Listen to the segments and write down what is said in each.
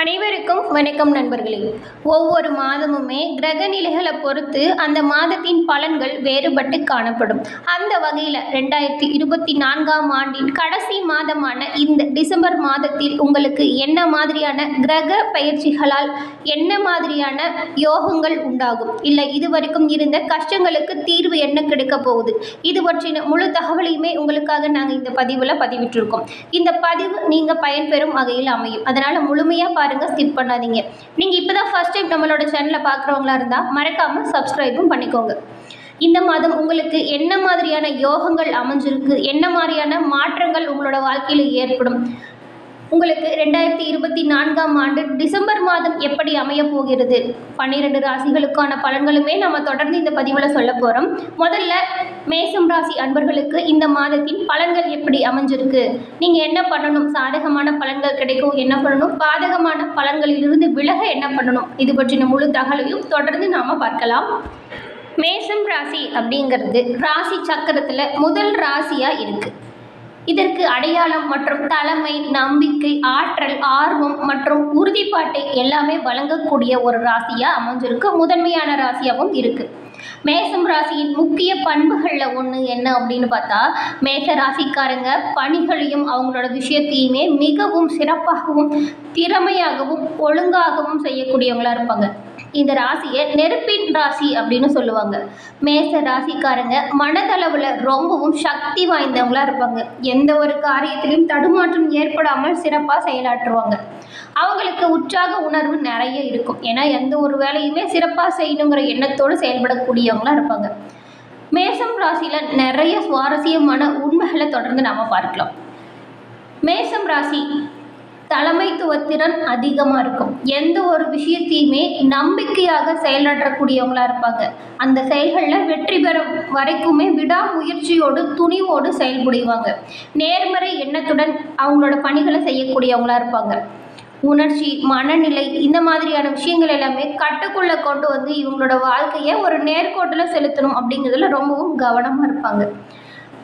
அனைவருக்கும் வணக்கம் நண்பர்களே. ஒவ்வொரு மாதமுமே கிரக நிலைகளை பொறுத்து அந்த மாதத்தின் பலன்கள் வேறுபட்டு காணப்படும். அந்த வகையில் ரெண்டாயிரத்தி இருபத்தி நான்காம் ஆண்டின் கடைசி மாதமான இந்த டிசம்பர் மாதத்தில் உங்களுக்கு என்ன மாதிரியான கிரக பயிற்சிகளால் என்ன மாதிரியான யோகங்கள் உண்டாகும்? இல்லை இதுவரைக்கும் இருந்த கஷ்டங்களுக்கு தீர்வு என்ன கிடைக்க போகுது? இது பற்றின முழு தகவலையுமே உங்களுக்காக நாங்கள் இந்த பதிவில் பதிவிட்டிருக்கோம். இந்த பதிவு நீங்கள் பயன்பெறும் வகையில் அமையும். அதனால் முழுமையாக பாருங்கள் ஸ்கிப் பண்ணாதீங்க. நீங்கள் இப்போ தான் ஃபஸ்ட் டைம் நம்மளோட சேனலை பார்க்குறவங்களா இருந்தால் மறக்காமல் சப்ஸ்கிரைபும் பண்ணிக்கோங்க. இந்த மாதம் உங்களுக்கு என்ன மாதிரியான யோகங்கள் அமைஞ்சிருக்கு என்ன மாதிரியான மாற்றங்கள் உங்களோட வாழ்க்கையில் ஏற்படும் உங்களுக்கு ரெண்டாயிரத்தி இருபத்தி நான்காம் ஆண்டு டிசம்பர் மாதம் எப்படி அமைய போகிறது? பன்னிரெண்டு ராசிகளுக்கான பலன்களுமே நம்ம தொடர்ந்து இந்த பதிவில் சொல்ல போகிறோம் முதல்ல மேசம் ராசி அன்பர்களுக்கு இந்த மாதத்தின் பலன்கள் எப்படி அமைஞ்சிருக்கு? நீங்கள் என்ன பண்ணணும்? சாதகமான பலன்கள் கிடைக்கும் என்ன பண்ணணும்? பாதகமான பலன்களிலிருந்து விலக என்ன பண்ணணும்? இது பற்றின முழு தகவலையும் தொடர்ந்து நாம் பார்க்கலாம். மேசம் ராசி அப்படிங்கிறது ராசி சக்கரத்தில் முதல் ராசியாக இருக்குது இதற்கு அடையாளம் மற்றும் தலைமை நம்பிக்கை ஆற்றல் ஆர்வம் மற்றும் உறுதிப்பாட்டை எல்லாமே வழங்கக்கூடிய ஒரு ராசியாக அமைஞ்சிருக்கு. முதன்மையான ராசியாகவும் இருக்குது மேசம் ராசியின் முக்கிய பண்புகளில் ஒன்று என்ன அப்படின்னு பார்த்தா மேச ராசிக்காரங்க பணிகளையும் அவங்களோட விஷயத்தையுமே மிகவும் சிறப்பாகவும் திறமையாகவும் ஒழுங்காகவும் செய்யக்கூடியவங்களா இருப்பாங்க. இந்த ராசியை நெருப்பின் ராசி அப்படின்னு சொல்லுவாங்க. மேச ராசிக்காரங்க மனதளவில் ரொம்பவும் சக்தி வாய்ந்தவங்களாக இருப்பாங்க. எந்த ஒரு காரியத்திலையும் தடுமாற்றம் ஏற்படாமல் சிறப்பாக செயலாற்றுவாங்க. அவங்களுக்கு உற்சாக உணர்வு நிறைய இருக்கும். ஏன்னா எந்த ஒரு வேலையுமே சிறப்பாக செய்யணுங்கிற எண்ணத்தோடு செயல்படக்கூடியவங்களாக இருப்பாங்க. மேசம் ராசியில் நிறைய சுவாரஸ்யமான உண்மைகளை தொடர்ந்து நாம் பார்க்கலாம். மேசம் ராசி தலைமைத்துவத்திறன் அதிகமாக இருக்கும். எந்த ஒரு விஷயத்தையுமே நம்பிக்கையாக செயலாற்றக்கூடியவங்களா இருப்பாங்க. அந்த செயல்களில் வெற்றி பெற வரைக்குமே விடாமுயற்சியோடு துணிவோடு செயல்புரிவாங்க நேர்மறை எண்ணத்துடன் அவங்களோட பணிகளை செய்யக்கூடியவங்களா இருப்பாங்க. உணர்ச்சி மனநிலை இந்த மாதிரியான விஷயங்கள் எல்லாமே கட்டுக்குள்ளே கொண்டு வந்து இவங்களோட வாழ்க்கையை ஒரு நேர்கோட்டில் செலுத்தணும் அப்படிங்கிறதுல ரொம்பவும் கவனமாக இருப்பாங்க.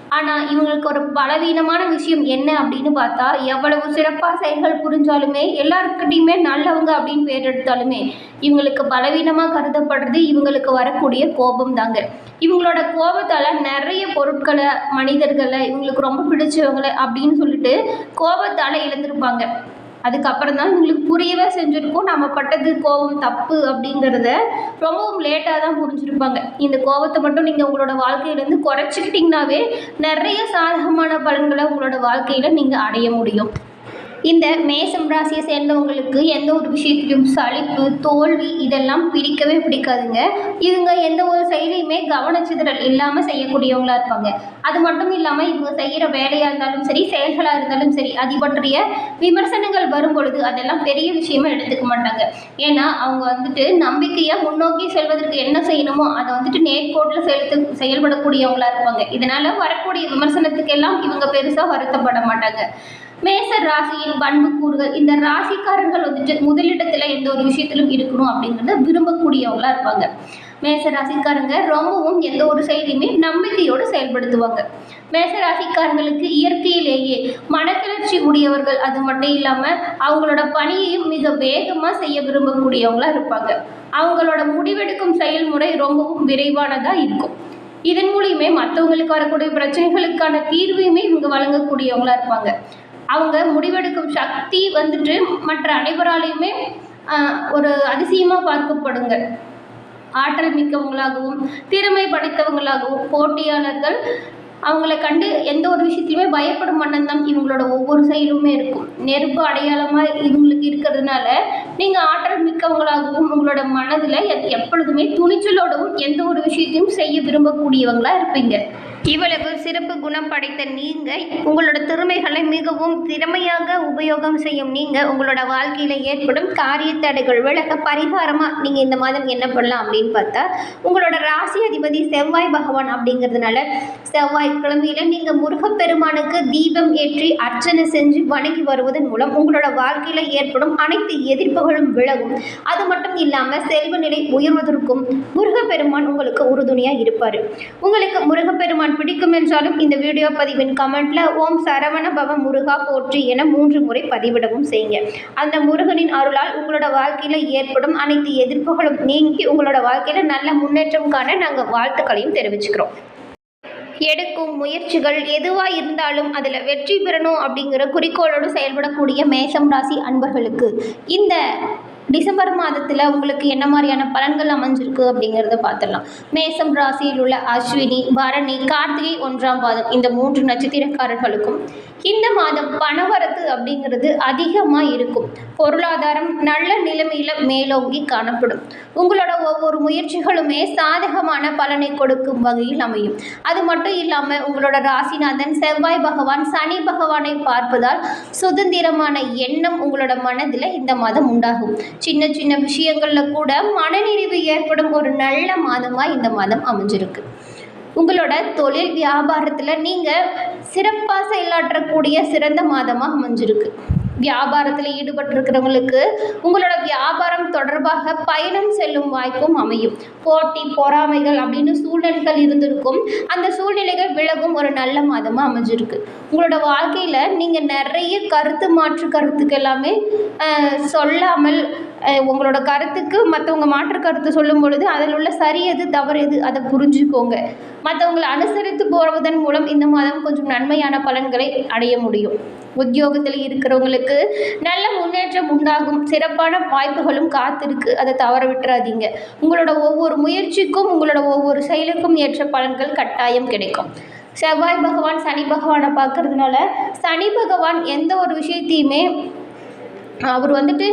ஆனால் இவங்களுக்கு ஒரு பலவீனமான விஷயம் என்ன அப்படின்னு பார்த்தா எவ்வளவு சிறப்பாக செயல்கள் புரிஞ்சாலுமே எல்லாருக்கிட்டையுமே நல்லவங்க அப்படின்னு பேர் எடுத்தாலுமே இவங்களுக்கு பலவீனமாக கருதப்படுறது இவங்களுக்கு வரக்கூடிய கோபம் தாங்க இவங்களோட கோபத்தால் நிறைய பொருட்களை மனிதர்களை இவங்களுக்கு ரொம்ப பிடிச்சவங்களை அப்படின்னு சொல்லிட்டு கோபத்தால் இழந்திருப்பாங்க. அதுக்கப்புறம் தான் இவங்களுக்கு புரியவே செஞ்சுருக்கோம். நம்ம பட்டது கோபம் தப்பு அப்படிங்கிறத ரொம்பவும் லேட்டாக தான் புரிஞ்சிருப்பாங்க. இந்த கோபத்தை மட்டும் நீங்கள் உங்களோட வாழ்க்கையிலேருந்து குறைச்சிக்கிட்டிங்கனாவே நிறைய சாதகமான பலன்களை உங்களோட வாழ்க்கையில் நீங்கள் அடைய முடியும். இந்த மேசம் ராசியை சேர்ந்தவங்களுக்கு எந்த ஒரு விஷயத்திலும் சலிப்பு தோல்வி இதெல்லாம் பிடிக்கவே பிடிக்காதுங்க. இவங்க எந்த ஒரு செயலையுமே கவனச்சிதறல் இல்லாமல் செய்யக்கூடியவங்களா இருப்பாங்க. அது மட்டும் இல்லாமல் இவங்க செய்கிற வேலையாக இருந்தாலும் சரி செயல்களாக இருந்தாலும் சரி அது பற்றிய விமர்சனங்கள் வரும் பொழுது அதெல்லாம் பெரிய விஷயமா எடுத்துக்க மாட்டாங்க. ஏன்னா அவங்க வந்துட்டு நம்பிக்கையாக முன்னோக்கி செல்வதற்கு என்ன செய்யணுமோ அதை வந்துட்டு நேர்கோட்டில் செலுத்து செயல்படக்கூடியவங்களா இருப்பாங்க. இதனால் வரக்கூடிய விமர்சனத்துக்கெல்லாம் இவங்க பெருசாக வருத்தப்பட மாட்டாங்க. மேச ராசியின் பண்பு கூறுகள் இந்த ராசிக்காரர்கள் வந்துட்டு முதலிடத்தில் எந்த ஒரு விஷயத்திலும் இருக்கணும் அப்படிங்கிறத விரும்பக்கூடியவங்களா இருப்பாங்க. மேச ராசிக்காரங்க ரொம்பவும் எந்த ஒரு செயலையுமே நம்பிக்கையோடு செயல்படுத்துவாங்க. மேச ராசிக்காரங்களுக்கு இயற்கையிலேயே மனக்கிளர்ச்சி உடையவர்கள் அது மட்டும் இல்லாமல் அவங்களோட பணியையும் மிக வேகமாக செய்ய விரும்பக்கூடியவங்களா இருப்பாங்க. அவங்களோட முடிவெடுக்கும் செயல்முறை ரொம்பவும் விரைவானதாக இருக்கும். இதன் மூலியமே மற்றவங்களுக்கு வரக்கூடிய பிரச்சனைகளுக்கான தீர்வையுமே இவங்க வழங்கக்கூடியவங்களா இருப்பாங்க. அவங்க முடிவெடுக்கும் சக்தி வந்துட்டு மற்ற அனைவராலையுமே ஒரு அதிசயமாக பார்க்கப்படுங்க. ஆற்றல் மிக்கவங்களாகவும் திறமை படைத்தவங்களாகவும் போட்டியாளர்கள் அவங்கள கண்டு எந்த ஒரு விஷயத்துலையுமே பயப்படும் மன்னன் தான் இவங்களோட ஒவ்வொரு செயலுமே இருக்கும். நெருப்பு அடையாளமாக இவங்களுக்கு இருக்கிறதுனால நீங்கள் ஆற்றல் மிக்கவங்களாகவும் உங்களோட மனதில் எப்பொழுதுமே துணிச்சலோடவும் எந்த ஒரு விஷயத்தையும் செய்ய விரும்பக்கூடியவங்களாக இருப்பீங்க. இவ்வளவு சிறப்பு குணம் படைத்த நீங்கள் உங்களோட திறமைகளை மிகவும் திறமையாக உபயோகம் செய்யும் நீங்கள் உங்களோட வாழ்க்கையில் ஏற்படும் காரிய தடைகள் விளக்க பரிகாரமாக நீங்கள் இந்த மாதம் என்ன பண்ணலாம் அப்படின்னு பார்த்தா உங்களோட ராசி அதிபதி செவ்வாய் பகவான் அப்படிங்கிறதுனால செவ்வாய் கிழமையில் நீங்கள் முருகப்பெருமானுக்கு தீபம் ஏற்றி அர்ச்சனை செஞ்சு வணங்கி வருவதன் மூலம் உங்களோட வாழ்க்கையில் ஏற்படும் அனைத்து எதிர்ப்புகளும் விலகும். அது மட்டும் இல்லாமல் செல்வ நிலை உயர்வதற்கும் முருகப்பெருமான் உங்களுக்கு உறுதுணையாக இருப்பார். உங்களுக்கு முருகப்பெருமான் பிடிக்கும் என்றாலும் இந்த வீடியோ பதிவின் கமெண்ட்ல ஓம் சரவண பவ முருகா போற்றி என மூன்று முறை பதிவிடவும் செய்யுங்க. அந்த முருகனின் அருளால் உங்களோட வாழ்க்கையில் ஏற்படும் அனைத்து எதிர்ப்புகளும் நீங்கி உங்களோட வாழ்க்கையில் நல்ல முன்னேற்றம் காண நாங்கள் வாழ்த்துக்களையும் தெரிவிச்சுக்கிறோம். எடுக்கும் முயற்சிகள் எதுவாக இருந்தாலும் அதில் வெற்றி பெறணும் அப்படிங்கிற குறிக்கோளோடு செயல்படக்கூடிய மேசம் ராசி அன்பர்களுக்கு இந்த டிசம்பர் மாதத்தில் உங்களுக்கு என்ன மாதிரியான பலன்கள் அமைஞ்சிருக்கு அப்படிங்கிறத பார்த்துடலாம் மேசம் ராசியில் உள்ள அஸ்வினி பரணி கார்த்திகை ஒன்றாம் பாதம் இந்த மூன்று நட்சத்திரக்காரர்களுக்கும் இந்த மாதம் பணவரத்து அப்படிங்கிறது அதிகமாக இருக்கும். பொருளாதாரம் நல்ல நிலைமையில் மேலோங்கி காணப்படும். உங்களோட ஒவ்வொரு முயற்சிகளுமே சாதகமான பலனை கொடுக்கும் வகையில் அமையும். அது மட்டும் இல்லாமல் உங்களோட ராசிநாதன் செவ்வாய் பகவான் சனி பகவானை பார்ப்பதால் சுதந்திரமான எண்ணம் உங்களோட மனதில் இந்த மாதம் உண்டாகும். சின்ன சின்ன விஷயங்களில் கூட மனநிறைவு ஏற்படும் ஒரு நல்ல மாதமாக இந்த மாதம் அமைஞ்சிருக்கு. உங்களோட தொழில் வியாபாரத்தில் நீங்கள் சிறப்பாக செயலாற்றக்கூடிய சிறந்த மாதமாக அமைஞ்சிருக்கு. வியாபாரத்தில் ஈடுபட்டிருக்கிறவங்களுக்கு உங்களோட வியாபாரம் தொடர்பாக பயணம் செல்லும் வாய்ப்பும் அமையும். போட்டி பொறாமைகள் அப்படின்னு சூழ்நிலைகள் இருந்திருக்கும். அந்த சூழ்நிலைகள் விலகும் ஒரு நல்ல மாதமாக அமைஞ்சிருக்கு. உங்களோட வாழ்க்கையில் நீங்கள் நிறைய கருத்து மாற்று கருத்துக்கு எல்லாமே சொல்லாமல் உங்களோட கருத்துக்கு மற்றவங்க மாற்று கருத்து சொல்லும் பொழுது அதில் உள்ள சரி எது தவறு எது அதை புரிஞ்சுக்கோங்க. மற்றவங்களை அனுசரித்து போவதன் மூலம் இந்த மாதம் கொஞ்சம் நன்மையான பலன்களை அடைய முடியும். உத்தியோகத்தில் இருக்கிறவங்களுக்கு நல்ல முன்னேற்றம் உண்டாகும். சிறப்பான வாய்ப்புகளும் காத்திருக்கு. அதை தவற விட்டுறாதீங்க. உங்களோட ஒவ்வொரு முயற்சிக்கும் உங்களோட ஒவ்வொரு செயலுக்கும் ஏற்ற பலன்கள் கட்டாயம் கிடைக்கும். செவ்வாய் பகவான் சனி பகவானை பார்க்கறதுனால சனி பகவான் எந்த ஒரு விஷயத்தையுமே அவர் வந்துட்டு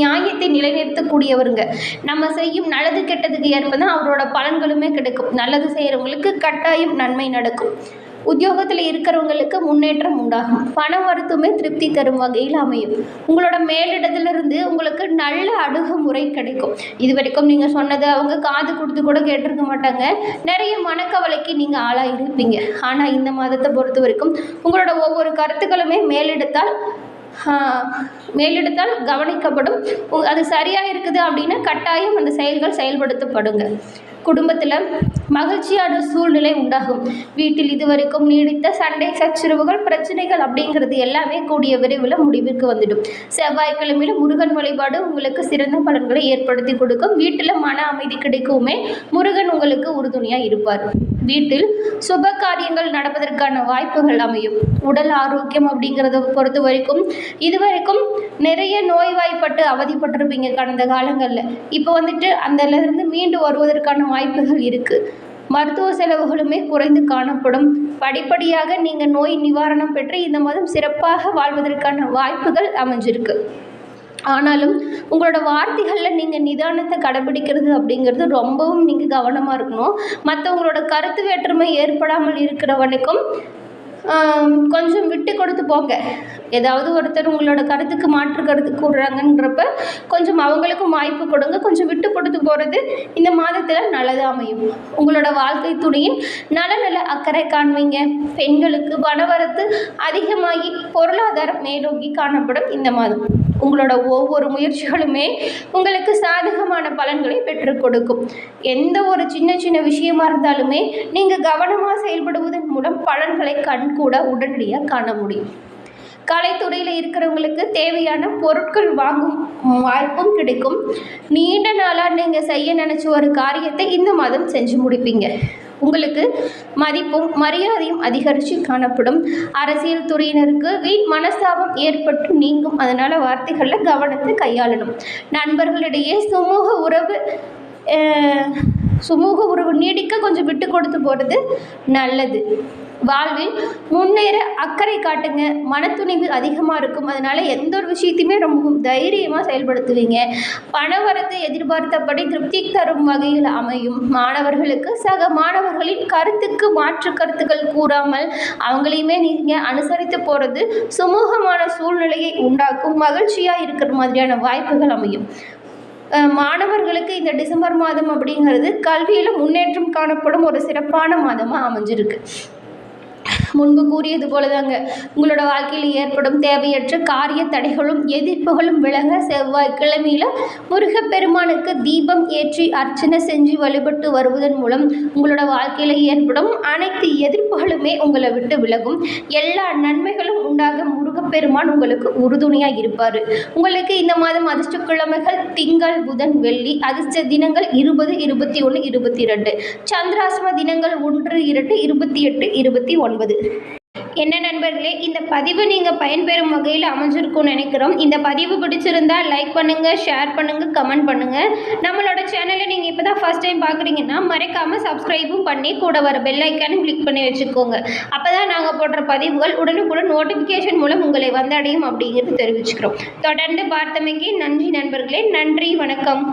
நியாயத்தை நிலைநிறுத்தக்கூடியவருங்க. நம்ம செய்யும் நல்லது கெட்டதுக்கு ஏற்ப தான் அவரோட பலன்களுமே கிடைக்கும். நல்லது செய்கிறவங்களுக்கு கட்டாயம் நன்மை நடக்கும். உத்தியோகத்தில் இருக்கிறவங்களுக்கு முன்னேற்றம் உண்டாகும். பண வரத்துமே திருப்தி தரும் வகையில் அமையும். உங்களோட மேலிடத்திலிருந்து உங்களுக்கு நல்ல அணுகுமுறை கிடைக்கும். இது வரைக்கும் நீங்கள் சொன்னதை அவங்க காது கொடுத்து கூட கேட்டிருக்க மாட்டாங்க. நிறைய மனக்கவலைக்கு நீங்கள் ஆளாக இருப்பீங்க ஆனால் இந்த மாதத்தை பொறுத்த வரைக்கும் உங்களோட ஒவ்வொரு கருத்துக்களுமே மேலிடத்தால் மேலிடத்தால் கவனிக்கப்படும். அது சரியாக இருக்குது அப்படின்னா கட்டாயம் அந்த செயல்கள் செயல்படுத்தப்படுங்க. குடும்பத்தில் மகிழ்ச்சியான சூழ்நிலை உண்டாகும். வீட்டில் இதுவரைக்கும் நீடித்த சண்டை சச்சரவுகள் பிரச்சனைகள் அப்படிங்கிறது எல்லாமே கூடிய விரைவில் முடிவிற்கு வந்துடும். செவ்வாய்க்கிழமையில் முருகன் வழிபாடு உங்களுக்கு சிறந்த பலன்களை ஏற்படுத்தி கொடுக்கும். வீட்டில் மன அமைதி கிடைக்குமே முருகன் உங்களுக்கு உறுதுணையாக இருப்பார். வீட்டில் சுப காரியங்கள் நடப்பதற்கான வாய்ப்புகள் அமையும். உடல் ஆரோக்கியம் அப்படிங்கிறத பொறுத்த வரைக்கும் இதுவரைக்கும் நிறைய நோய்வாய்ப்பட்டு அவதிப்பட்டிருப்பீங்க கடந்த காலங்களில். இப்போ வந்துட்டு அதிலிருந்து மீண்டு வருவதற்கான வாய்ப்புகள் இருக்குது மருத்துவ செலவுகளுமே குறைந்து காணப்படும். படிப்படியாக நீங்கள் நோய் நிவாரணம் பெற்று இந்த மாதம் சிறப்பாக வாழ்வதற்கான வாய்ப்புகள் அமைஞ்சிருக்கு. ஆனாலும் உங்களோட வார்த்தைகளில் நீங்கள் நிதானத்தை கடைபிடிக்கிறது அப்படிங்கிறது ரொம்பவும் நீங்கள் கவனமாக இருக்கணும். மற்றவங்களோட கருத்து வேற்றுமை ஏற்படாமல் இருக்கிற வரைக்கும் கொஞ்சம் விட்டு கொடுத்து போங்க. ஏதாவது ஒருத்தர் உங்களோட கருத்துக்கு மாற்று கருத்து கூடுறாங்கன்றப்ப கொஞ்சம் அவங்களுக்கும் வாய்ப்பு கொடுங்க. கொஞ்சம் விட்டு கொடுத்து போகிறது இந்த மாதத்தில் நல்லதாக அமையும். உங்களோட வாழ்க்கை துணையின் நலநல அக்கறை காண்பீங்க. பெண்களுக்கு பணவரத்து அதிகமாகி பொருளாதாரம் மேலோங்கி காணப்படும் இந்த மாதம். உங்களோட ஒவ்வொரு முயற்சிகளுமே உங்களுக்கு சாதகமான பலன்களை பெற்றுக் கொடுக்கும். எந்த ஒரு சின்ன சின்ன விஷயமா இருந்தாலுமே நீங்கள் கவனமாக செயல்படுவதன் மூலம் பலன்களை கூட உடனடியாக காண முடியும். கலைத்துறையில் இருக்கிறவங்களுக்கு தேவையான பொருட்கள் வாங்கும் வாய்ப்பும் கிடைக்கும். நீண்ட நாளாக நீங்கள் செய்ய நினச்ச ஒரு காரியத்தை இந்த மாதம் செஞ்சு முடிப்பீங்க. உங்களுக்கு மதிப்பும் மரியாதையும் அதிகரித்து காணப்படும். அரசியல் துறையினருக்கு வீண் மனஸ்தாபம் ஏற்பட்டு நீங்கும். அதனால் வார்த்தைகளில் கவனத்தை கையாளணும். நண்பர்களிடையே சுமூக உறவு சுமூக உறவு நீடிக்க கொஞ்சம் விட்டு கொடுத்து போகிறது நல்லது. வாழ்வில் முன்னேற அக்கறை காட்டுங்க. மனத்துணிவு அதிகமாக இருக்கும். அதனால் எந்த ஒரு விஷயத்தையுமே ரொம்ப தைரியமாக செயல்படுத்துவீங்க. பணவரத்து எதிர்பார்த்தபடி திருப்தி தரும் வகையில் அமையும். மாணவர்களுக்கு சக மாணவர்களின் கருத்துக்கு மாற்று கருத்துக்கள் கூறாமல் அவங்களையுமே நீங்கள் அனுசரித்து போகிறது சுமூகமான சூழ்நிலையை உண்டாக்கும். மகிழ்ச்சியாக இருக்கிற மாதிரியான வாய்ப்புகள் அமையும். மாணவர்களுக்கு இந்த டிசம்பர் மாதம் அப்படிங்கிறது கல்வியில் முன்னேற்றம் காணப்படும் ஒரு சிறப்பான மாதமாக அமைஞ்சிருக்கு. முன்பு கூறியது போலதாங்க. உங்களோட வாழ்க்கையில் ஏற்படும் தேவையற்ற காரிய தடைகளும் எதிர்ப்புகளும் விலக செவ்வாய்க்கிழமையில முருகப்பெருமானுக்கு தீபம் ஏற்றி அர்ச்சனை செஞ்சு வழிபட்டு வருவதன் மூலம் உங்களோட வாழ்க்கையில் ஏற்படும் அனைத்து எதிர்ப்புகளுமே உங்களை விட்டு விலகும். எல்லா நன்மைகளும் உண்டாக முருகப்பெருமான் உங்களுக்கு உறுதுணையாக இருப்பார். உங்களுக்கு இந்த மாதம் அதிர்ஷ்டக்கிழமைகள் திங்கள் புதன் வெள்ளி அதிர்ஷ்ட தினங்கள் இருபது இருபத்தி ஒன்று இருபத்தி ரெண்டு சந்திராசிரம தினங்கள் ஒன்று இரண்டு இருபத்தி எட்டு இருபத்தி ஒன்பது. என்ன நண்பர்களே இந்த பதிவு நீங்கள் பயன்பெறும் வகையில் அமைஞ்சிருக்கும்னு நினைக்கிறோம். இந்த பதிவு பிடிச்சிருந்தா லைக் பண்ணுங்கள் ஷேர் பண்ணுங்கள் கமெண்ட் பண்ணுங்கள் நம்மளோட சேனலை நீங்கள் இப்போ தான் ஃபஸ்ட் டைம் பார்க்குறீங்கன்னா மறக்காமல் சப்ஸ்கிரைபும் பண்ணி கூட வர பெல் ஐக்கானும் கிளிக் பண்ணி வச்சுக்கோங்க. அப்போ தான் நாங்கள் போடுற பதிவுகள் உடனுக்குடன் நோட்டிஃபிகேஷன் மூலம் உங்களை வந்தடையும் அப்படிங்கிறது தெரிவிச்சுக்கிறோம். தொடர்ந்து பார்த்தமைக்கு நன்றி நண்பர்களே நன்றி வணக்கம்.